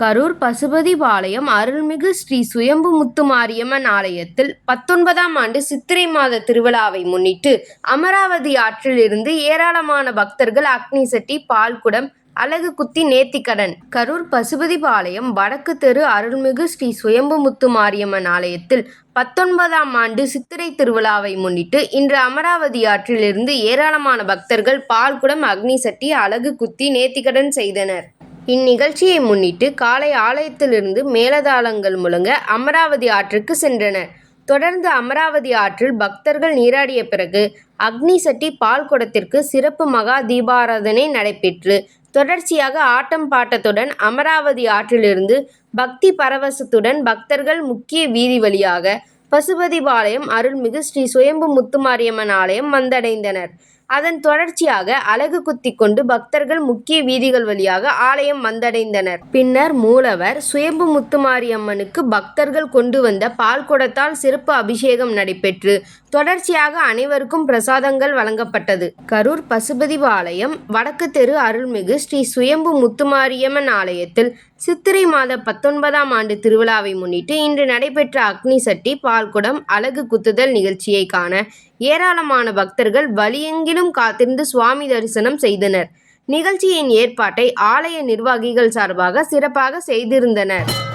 கரூர் பசுபதிபாளையம் அருள்மிகு ஸ்ரீ சுயம்பு முத்துமாரியம்மன் ஆலயத்தில் பத்தொன்பதாம் ஆண்டு சித்திரை மாத திருவிழாவை முன்னிட்டு அமராவதி ஆற்றிலிருந்து ஏராளமான பக்தர்கள் அக்னி சட்டி பால்குடம் அலகு குத்தி நேத்திக்கடன். கரூர் பசுபதிபாளையம் வடக்கு தெரு அருள்மிகு ஸ்ரீ சுயம்பு முத்துமாரியம்மன் ஆலயத்தில் பத்தொன்பதாம் ஆண்டு சித்திரை திருவிழாவை முன்னிட்டு இன்று அமராவதி ஆற்றிலிருந்து ஏராளமான பக்தர்கள் பால்குடம் அக்னி சட்டி அலகு குத்தி நேத்திக்கடன் செய்தனர். இந்நிகழ்ச்சியை முன்னிட்டு காலை ஆலயத்திலிருந்து மேலதாளங்கள் முழங்க அமராவதி ஆற்றுக்கு சென்றனர். தொடர்ந்து அமராவதி ஆற்றில் பக்தர்கள் நீராடிய பிறகு அக்னி சட்டி பால் குடத்திற்கு சிறப்பு மகா தீபாராதனை நடைபெற்று தொடர்ச்சியாக ஆட்டம் பாட்டத்துடன் அமராவதி ஆற்றிலிருந்து பக்தி பரவசத்துடன் பக்தர்கள் முக்கிய வீதி வழியாக பசுபதிபாளையம் அருள்மிகு ஸ்ரீ சுயம்பு முத்துமாரியம்மன் ஆலயம் வந்தடைந்தனர். அதன் தொடர்ச்சியாக அலகு குத்தி கொண்டு பக்தர்கள் முக்கிய வீதிகள் வழியாக ஆலயம் வந்தடைந்தனர். பின்னர் மூலவர் சுயம்பு முத்துமாரியம்மனுக்கு பக்தர்கள் கொண்டு வந்த பால் குடத்தால் சிறப்பு அபிஷேகம் நடைபெற்று தொடர்ச்சியாக அனைவருக்கும் பிரசாதங்கள் வழங்கப்பட்டது. கரூர் பசுபதிபாளையம் வடக்கு தெரு அருள்மிகு ஸ்ரீ சுயம்பு முத்துமாரியம்மன் ஆலயத்தில் சித்திரை மாத பத்தொன்பதாம் ஆண்டு திருவிழாவை முன்னிட்டு இன்று நடைபெற்ற அக்னி சட்டி பால்குடம் அலகு குத்துதல் நிகழ்ச்சியை காண ஏராளமான பக்தர்கள் வழியெங்கிலும் காத்திருந்து சுவாமி தரிசனம் செய்தனர். நிகழ்ச்சியின் ஏற்பாட்டை ஆலய நிர்வாகிகள் சார்பாக சிறப்பாக செய்திருந்தனர்.